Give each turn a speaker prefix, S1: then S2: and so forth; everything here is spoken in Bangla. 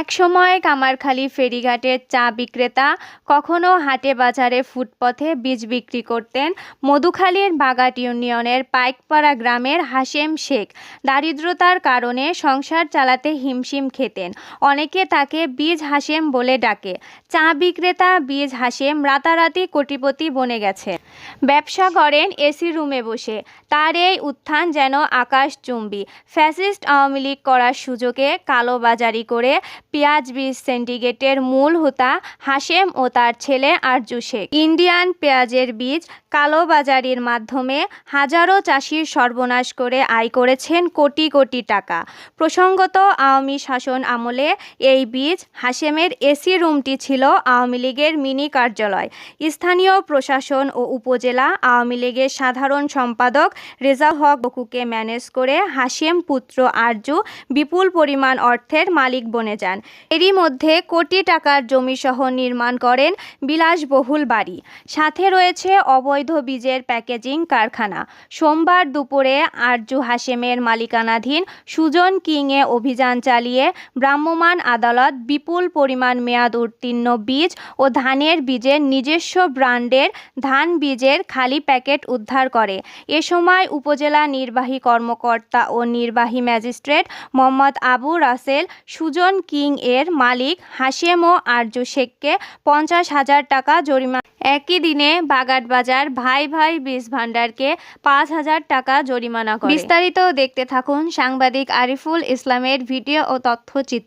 S1: একসময় কামারখালী ফেরিঘাটের চা বিক্রেতা কখনো হাটে বাজারে ফুটপথে বীজ বিক্রি করতেন। মধুখালীর বাগাট ইউনিয়নের পাইকপাড়া গ্রামের হাশেম শেখ দারিদ্রতার কারণে সংসার চালাতে হিমশিম খেতেন। অনেকে তাকে বীজ হাশেম বলে ডাকে। চা বিক্রেতা বীজ হাশেম রাতারাতি কোটিপতি বনে গেছে। ব্যবসা করেন এসি রুমে বসে। তার এই উত্থান যেন আকাশচুম্বী ফ্যাসিস্ট আওয়ামী লীগ করার সুযোগে কালোবাজারি করে পেঁয়াজ বীজ সিন্ডিকেটের মূল হোতা হাশেম ও তার ছেলে আরজু শেখ। ইন্ডিয়ান পেঁয়াজের বীজ কালোবাজারির মাধ্যমে হাজারো চাষির সর্বনাশ করে আয় করেছেন কোটি কোটি টাকা। প্রসঙ্গত, আওয়ামী শাসন আমলে এই বীজ হাশেমের এসি রুমটি ছিল আওয়ামী লীগের মিনি কার্যালয়। স্থানীয় প্রশাসন ও উপজেলা আওয়ামী লীগের সাধারণ সম্পাদক রেজা হক বকুকে ম্যানেজ করে হাশেম পুত্র আরজু বিপুল পরিমাণ অর্থের মালিক বনে যান। এরই মধ্যে কোটি টাকার জমিসহ নির্মাণ করেন বিলাসবহুল বাড়ি। সাথে রয়েছে অবৈধ বীজের প্যাকেজিং কারখানা। সোমবার দুপুরে আরজু হাশেমের মালিকানাধীন সুজন কিংয়ে অভিযান চালিয়ে ভ্রাম্যমাণ আদালত বিপুল পরিমাণ মেয়াদ উত্তীর্ণ বীজ ও ধানের বীজের নিজস্ব ব্র্যান্ডের ধান বীজের খালি প্যাকেট উদ্ধার করে। এ সময় উপজেলা নির্বাহী কর্মকর্তা ও নির্বাহী ম্যাজিস্ট্রেট মোহাম্মদ আবু রাসেল, সুজন কিং এর মালিক হাশেম ও আরজু শেখকে পঞ্চাশ হাজার টাকা জরিমানা। একই দিনে বাগাট বাজার ভাই ভাই বীজ ভান্ডারকে পাঁচ হাজার টাকা জরিমানা করে। বিস্তারিত দেখতে থাকুন সাংবাদিক আরিফুল ইসলামের ভিডিও ও তথ্যচিত্র।